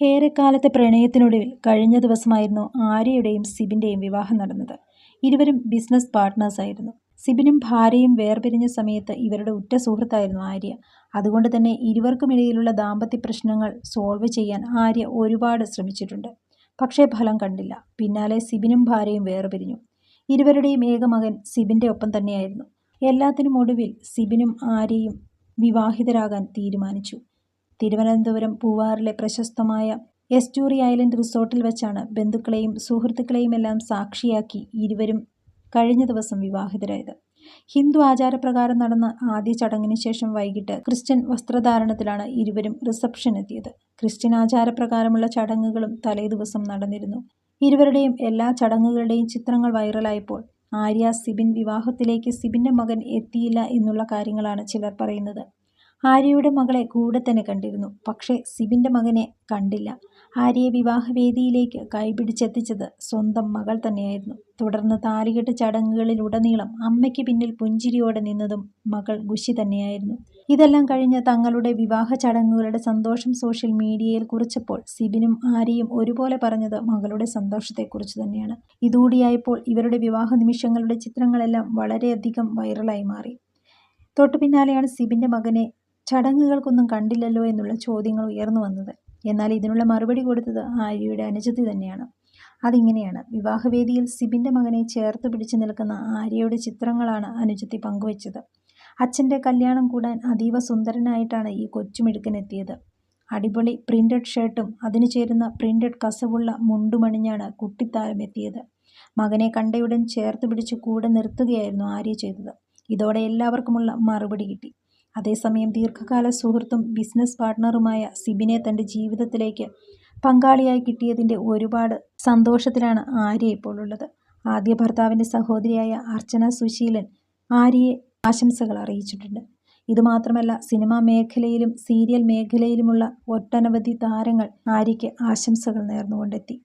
ഏറെക്കാലത്തെ പ്രണയത്തിനൊടുവിൽ കഴിഞ്ഞ ദിവസമായിരുന്നു ആര്യയുടെയും സിബിന്റെയും വിവാഹം നടന്നത്. ഇരുവരും ബിസിനസ് പാർട്ട്നേഴ്സായിരുന്നു. സിബിനും ഭാര്യയും വേർപിരിഞ്ഞ സമയത്ത് ഇവരുടെ ഉറ്റ സുഹൃത്തായിരുന്നു ആര്യ. അതുകൊണ്ട് തന്നെ ഇരുവർക്കുമിടയിലുള്ള ദാമ്പത്യ പ്രശ്നങ്ങൾ സോൾവ് ചെയ്യാൻ ആര്യ ഒരുപാട് ശ്രമിച്ചിട്ടുണ്ട്. പക്ഷേ ഫലം കണ്ടില്ല. പിന്നാലെ സിബിനും ഭാര്യയും വേർപിരിഞ്ഞു. ഇരുവരുടെയും ഏക മകൻ സിബിന്റെ ഒപ്പം തന്നെയായിരുന്നു. എല്ലാത്തിനും ഒടുവിൽ സിബിനും ആര്യയും വിവാഹിതരാകാൻ തീരുമാനിച്ചു. തിരുവനന്തപുരം പൂവാറിലെ പ്രശസ്തമായ എസ്റ്റൂറി ഐലൻഡ് റിസോർട്ടിൽ വെച്ചാണ് ബന്ധുക്കളെയും സുഹൃത്തുക്കളെയുമെല്ലാം സാക്ഷിയാക്കി ഇരുവരും കഴിഞ്ഞ ദിവസം വിവാഹിതരായത്. ഹിന്ദു ആചാരപ്രകാരം നടന്ന ആദ്യ ചടങ്ങിന് ശേഷം വൈകിട്ട് ക്രിസ്ത്യൻ വസ്ത്രധാരണത്തിലാണ് ഇരുവരും റിസപ്ഷൻ എത്തിയത് ക്രിസ്ത്യൻ ആചാരപ്രകാരമുള്ള ചടങ്ങുകളും തലേദിവസം നടന്നിരുന്നു. ഇരുവരുടെയും എല്ലാ ചടങ്ങുകളുടെയും ചിത്രങ്ങൾ വൈറലായപ്പോൾ ആര്യ സിബിൻ വിവാഹത്തിലേക്ക് സിബിന്റെ മകൻ എത്തിയില്ല എന്നുള്ള കാര്യങ്ങളാണ് ചിലർ പറയുന്നത്. ആര്യയുടെ മകളെ കൂടെ തന്നെ കണ്ടിരുന്നു. പക്ഷേ സിബിന്റെ മകനെ കണ്ടില്ല. ആര്യയെ വിവാഹവേദിയിലേക്ക് കൈപിടിച്ചെത്തിച്ചത് സ്വന്തം മകൾ തന്നെയായിരുന്നു. തുടർന്ന് താലികെട്ട് ചടങ്ങുകളിലുടനീളം അമ്മയ്ക്ക് പിന്നിൽ പുഞ്ചിരിയോടെ നിന്നതും മകൾ ഖുഷി തന്നെയായിരുന്നു. ഇതെല്ലാം കഴിഞ്ഞ് തങ്ങളുടെ വിവാഹ ചടങ്ങുകളുടെ സന്തോഷം സോഷ്യൽ മീഡിയയിൽ കുറിച്ചപ്പോൾ സിബിനും ആര്യയും ഒരുപോലെ പറഞ്ഞത് മകളുടെ സന്തോഷത്തെക്കുറിച്ച് തന്നെയാണ്. ഇതുകൂടിയായപ്പോൾ ഇവരുടെ വിവാഹ നിമിഷങ്ങളുടെ ചിത്രങ്ങളെല്ലാം വളരെയധികം വൈറലായി മാറി. തൊട്ടു പിന്നാലെയാണ് സിബിന്റെ മകനെ ചടങ്ങുകൾക്കൊന്നും കണ്ടില്ലല്ലോ എന്നുള്ള ചോദ്യങ്ങൾ ഉയർന്നു വന്നത് എന്നാൽ ഇതിനുള്ള മറുപടി കൊടുത്തത് ആര്യയുടെ അനുജത്തി തന്നെയാണ്. അതിങ്ങനെയാണ്. വിവാഹവേദിയിൽ സിബിന്റെ മകനെ ചേർത്ത് പിടിച്ചു നിൽക്കുന്ന ആര്യയുടെ ചിത്രങ്ങളാണ് അനുജത്തി പങ്കുവച്ചത്. അച്ഛന്റെ കല്യാണം കൂടാൻ അതീവ സുന്ദരനായിട്ടാണ് ഈ കൊച്ചുമിടുക്കനെത്തിയത് അടിപൊളി പ്രിന്റഡ് ഷർട്ടും അതിനു ചേരുന്ന പ്രിന്റഡ് കസവുള്ള മുണ്ടുമണിഞ്ഞാണ് കുട്ടിത്താരം എത്തിയത്. മകനെ കണ്ടയുടൻ ചേർത്ത് പിടിച്ച് കൂടെ നിർത്തുകയായിരുന്നു ആര്യ ചെയ്തത്. ഇതോടെ എല്ലാവർക്കുമുള്ള മറുപടി കിട്ടി. അതേസമയം ദീർഘകാല സുഹൃത്തും ബിസിനസ് പാർട്ട്ണറുമായ സിബിനെ തന്റെ ജീവിതത്തിലേക്ക് പങ്കാളിയായി കിട്ടിയതിന്റെ ഒരുപാട് സന്തോഷത്തിലാണ് ആര്യ ഇപ്പോൾ ഉള്ളത്. ആദ്യ ഭർത്താവിന്റെ സഹോദരിയായ അർച്ചന സുശീലൻ ആര്യയെ ആശംസകൾ അറിയിച്ചിട്ടുണ്ട്. ഇതുമാത്രമല്ല സിനിമാ മേഖലയിലും സീരിയൽ മേഖലയിലുമുള്ള ഒട്ടനവധി താരങ്ങൾ ആര്യയ്ക്ക് ആശംസകൾ നേർന്നുകൊണ്ടെത്തി.